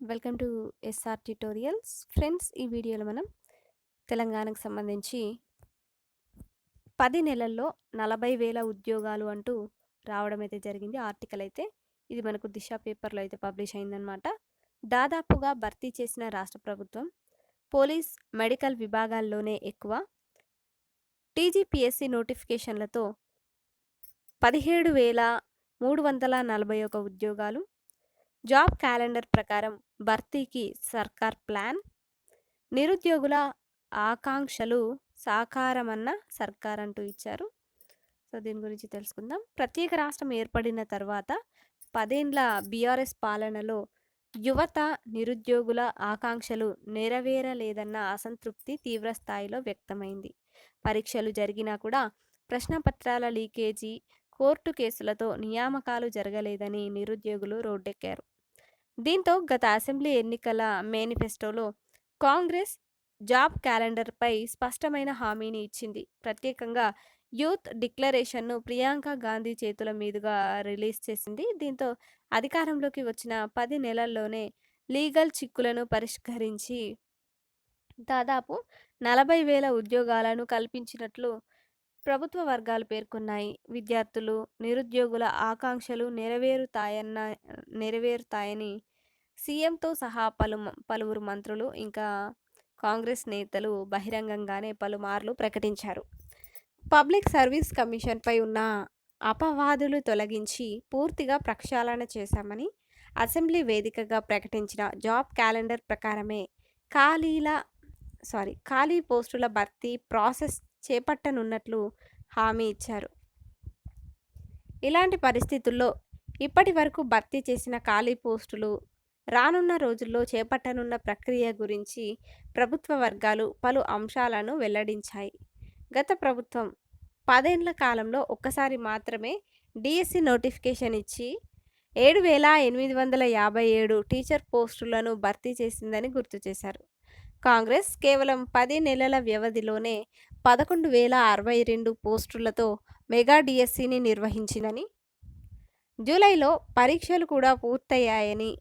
Welcome to SR tutorials. Friends ఈ వీడియోలో మనం తెలంగాణకు సంబంధించి పది నెలల్లో నలభై వేల ఉద్యోగాలు అంటూ రావడం అయితే జరిగింది. ఆర్టికల్ అయితే ఇది మనకు దిశ పేపర్లో అయితే పబ్లిష్ అయిందనమాట దాదాపుగా భర్తీ చేసిన రాష్ట్ర ప్రభుత్వం పోలీస్ మెడికల్ విభాగాల్లోనే ఎక్కువ టీజీపీఎస్సీ నోటిఫికేషన్లతో పదిహేడు వేల మూడు వందల నలభై ఒక ఉద్యోగాలు జాబ్ క్యాలెండర్ ప్రకారం భర్తీకి సర్కార్ ప్లాన్ నిరుద్యోగుల ఆకాంక్షలు సాకారమన్న సర్కార్ అంటూ ఇచ్చారు. సో దీని గురించి తెలుసుకుందాం. ప్రత్యేక రాష్ట్రం ఏర్పడిన తర్వాత పదేండ్ల బీఆర్ఎస్ పాలనలో యువత నిరుద్యోగుల ఆకాంక్షలు నెరవేరలేదన్న అసంతృప్తి తీవ్రస్థాయిలో వ్యక్తమైంది. పరీక్షలు జరిగినా కూడా ప్రశ్నపత్రాల లీకేజీ కోర్టు కేసులతో నియామకాలు జరగలేదని నిరుద్యోగులు రోడ్డెక్కారు. దీంతో గత అసెంబ్లీ ఎన్నికల మేనిఫెస్టోలో కాంగ్రెస్ జాబ్ క్యాలెండర్పై స్పష్టమైన హామీని ఇచ్చింది. ప్రత్యేకంగా యూత్ డిక్లరేషన్ను ప్రియాంక గాంధీ చేతుల మీదుగా రిలీజ్ చేసింది. దీంతో అధికారంలోకి వచ్చిన పది నెలల్లోనే లీగల్ చిక్కులను పరిష్కరించి దాదాపు నలభై వేల ఉద్యోగాలను కల్పించినట్లు ప్రభుత్వ వర్గాలు పేర్కొన్నాయి. విద్యార్థులు నిరుద్యోగుల ఆకాంక్షలు నెరవేరుతాయన్న నెరవేరుతాయని సీఎంతో సహా పలు పలువురు మంత్రులు ఇంకా కాంగ్రెస్ నేతలు బహిరంగంగానే పలుమార్లు ప్రకటించారు. పబ్లిక్ సర్వీస్ కమిషన్పై ఉన్న అపవాదులు తొలగించి పూర్తిగా ప్రక్షాళన చేశామని అసెంబ్లీ వేదికగా ప్రకటించిన జాబ్ క్యాలెండర్ ప్రకారమే ఖాళీల సారీ ఖాళీ పోస్టుల భర్తీ ప్రాసెస్ చేపట్టనున్నట్లు హామీ ఇచ్చారు. ఇలాంటి పరిస్థితుల్లో ఇప్పటి వరకు భర్తీ చేసిన ఖాళీ పోస్టులు రానున్న రోజుల్లో చేపట్టనున్న ప్రక్రియ గురించి ప్రభుత్వ వర్గాలు పలు అంశాలను వెల్లడించాయి. గత ప్రభుత్వం పదేండ్ల కాలంలో ఒక్కసారి మాత్రమే డిఎస్సి నోటిఫికేషన్ ఇచ్చి ఏడు వేల ఎనిమిది వందల యాభై ఏడు టీచర్ పోస్టులను భర్తీ చేసిందని గుర్తు చేశారు. కాంగ్రెస్ కేవలం పది నెలల వ్యవధిలోనే పదకొండు వేల అరవై రెండు పోస్టులతో మెగా డిఎస్సిని నిర్వహించిందని జూలైలో పరీక్షలు కూడా పూర్తయ్యాయని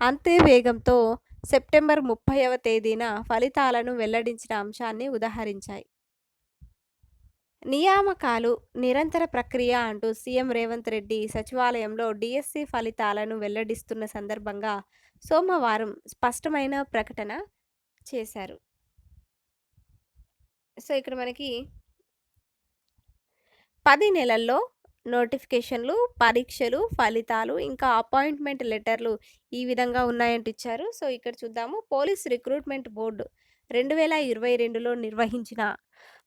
అంతే వేగంతో సెప్టెంబర్ ముప్పైవ తేదీన ఫలితాలను వెల్లడించిన అంశాన్ని ఉదహరించాయి. నియామకాలు నిరంతర ప్రక్రియ అంటూ సీఎం రేవంత్ రెడ్డి సచివాలయంలో డిఎస్సి ఫలితాలను వెల్లడిస్తున్న సందర్భంగా సోమవారం స్పష్టమైన ప్రకటన చేశారు. సో ఇక్కడ మనకి పది నెలల్లో నోటిఫికేషన్లు పరీక్షలు ఫలితాలు ఇంకా అపాయింట్మెంట్ లెటర్లు ఈ విధంగా ఉన్నాయంటూ ఇచ్చారు. సో ఇక్కడ చూద్దాము. పోలీస్ రిక్రూట్మెంట్ బోర్డు రెండు వేల ఇరవై రెండులో నిర్వహించిన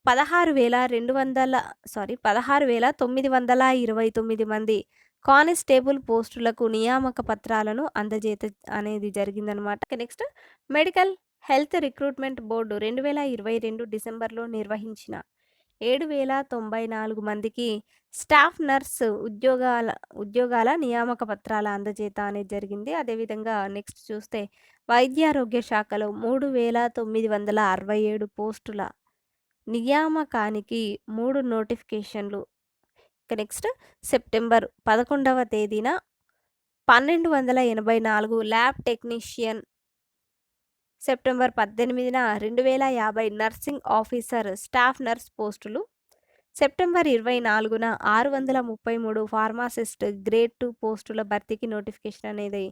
పదహారు వేల రెండు వందల సారీ పదహారు వేల తొమ్మిది వందల ఇరవై తొమ్మిది మంది కానిస్టేబుల్ పోస్టులకు నియామక పత్రాలను అందజేత అనేది జరిగిందనమాట. Next medical health recruitment board రెండు వేల ఇరవై రెండు డిసెంబర్లో నిర్వహించిన ఏడు వేల తొంభై నాలుగు మందికి స్టాఫ్ నర్స్ ఉద్యోగాల ఉద్యోగాల నియామక పత్రాల అందజేత అనేది జరిగింది. అదేవిధంగా నెక్స్ట్ చూస్తే వైద్యారోగ్య శాఖలో మూడు వేల తొమ్మిది వందల అరవై ఏడు పోస్టుల నియామకానికి మూడు నోటిఫికేషన్లు. ఇక నెక్స్ట్ సెప్టెంబర్ పదకొండవ తేదీన పన్నెండు వందల ఎనభై నాలుగు ల్యాబ్ టెక్నీషియన్ సెప్టెంబర్ పద్దెనిమిదిన రెండు వేల యాభై నర్సింగ్ ఆఫీసర్ స్టాఫ్ నర్స్ పోస్టులు. సెప్టెంబర్ ఇరవై నాలుగున ఆరు వందల ముప్పై మూడు ఫార్మాసిస్ట్ గ్రేడ్ టూ పోస్టుల భర్తీకి నోటిఫికేషన్ అనేది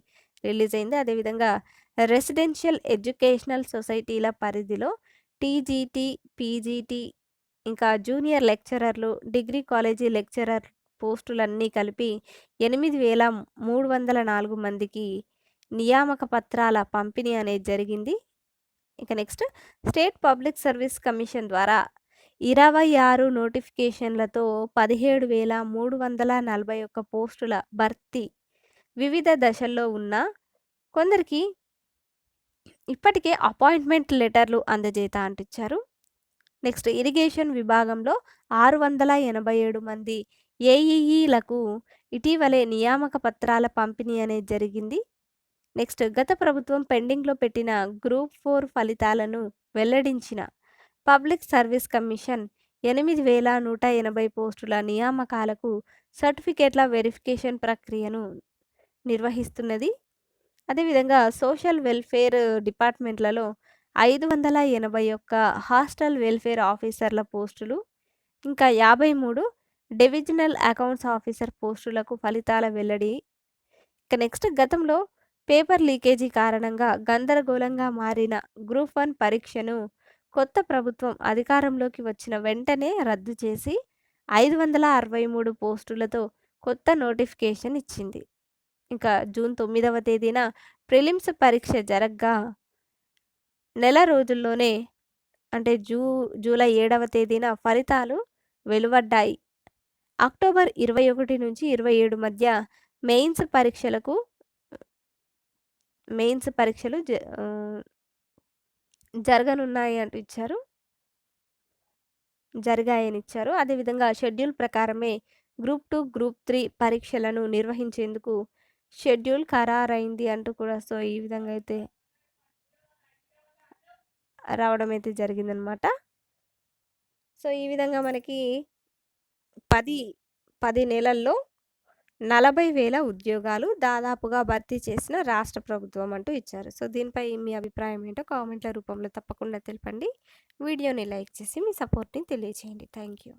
రిలీజ్ అయింది అదేవిధంగా రెసిడెన్షియల్ ఎడ్యుకేషనల్ సొసైటీల పరిధిలో టీజీటీ పీజీటీ ఇంకా జూనియర్ లెక్చరర్లు డిగ్రీ కాలేజీ లెక్చరర్ పోస్టులన్నీ కలిపి ఎనిమిది వేల మూడు వందల నాలుగు మందికి నియామక పత్రాల పంపిణీ అనేది జరిగింది. ఇక next state public service commission ద్వారా ఇరవై ఆరు నోటిఫికేషన్లతో పదిహేడు వేల మూడు వందల నలభై ఒక్క పోస్టుల భర్తీ వివిధ దశల్లో ఉన్న కొందరికి ఇప్పటికే అపాయింట్మెంట్ లెటర్లు అందజేత అంటించారు. నెక్స్ట్ ఇరిగేషన్ విభాగంలో ఆరు వందల ఎనభై ఏడు మంది ఏఈఈలకు ఇటీవలే నియామక పత్రాల పంపిణీ అనేది జరిగింది. నెక్స్ట్ గత ప్రభుత్వం పెండింగ్లో పెట్టిన గ్రూప్ ఫోర్ ఫలితాలను వెల్లడించిన పబ్లిక్ సర్వీస్ కమిషన్ ఎనిమిది వేల నూట ఎనభై పోస్టుల నియామకాలకు సర్టిఫికేట్ల వెరిఫికేషన్ ప్రక్రియను నిర్వహిస్తున్నది. అదేవిధంగా సోషల్ వెల్ఫేర్ డిపార్ట్మెంట్లలో ఐదు వందల ఎనభై ఒక్క హాస్టల్ వెల్ఫేర్ ఆఫీసర్ల పోస్టులు ఇంకా యాభై మూడు డివిజనల్ అకౌంట్స్ ఆఫీసర్ పోస్టులకు ఫలితాల వెల్లడి. ఇక నెక్స్ట్ గతంలో పేపర్ లీకేజీ కారణంగా గందరగోళంగా మారిన గ్రూప్ వన్ పరీక్షను కొత్త ప్రభుత్వం అధికారంలోకి వచ్చిన వెంటనే రద్దు చేసి ఐదు వందల అరవై మూడు పోస్టులతో కొత్త నోటిఫికేషన్ ఇచ్చింది. ఇంకా జూన్ తొమ్మిదవ తేదీన ప్రిలిమ్స్ పరీక్ష జరగ్గా నెల రోజుల్లోనే అంటే జూ జూలై ఏడవ తేదీన ఫలితాలు వెలువడ్డాయి. అక్టోబర్ ఇరవై ఒకటి నుంచి ఇరవై ఏడు మధ్య మెయిన్స్ పరీక్షలకు మెయిన్స్ పరీక్షలు జ జరగనున్నాయి అంటూ ఇచ్చారు. జరిగాయని ఇచ్చారు. అదేవిధంగా షెడ్యూల్ ప్రకారమే గ్రూప్ టూ గ్రూప్ త్రీ పరీక్షలను నిర్వహించేందుకు షెడ్యూల్ ఖరారైంది అంటూ కూడా సో ఈ విధంగా అయితే రావడం అయితే జరిగిందనమాట. సో ఈ విధంగా మనకి పది పది నెలల్లో నలభై వేల ఉద్యోగాలు దాదాపుగా భర్తీ చేసిన రాష్ట్ర ప్రభుత్వం అంటూ ఇచ్చారు. సో దీనిపై మీ అభిప్రాయం ఏంటో కామెంట్ల రూపంలో తప్పకుండా తెలపండి. వీడియోని లైక్ చేసి మీ సపోర్ట్ని తెలియచేయండి. Thank you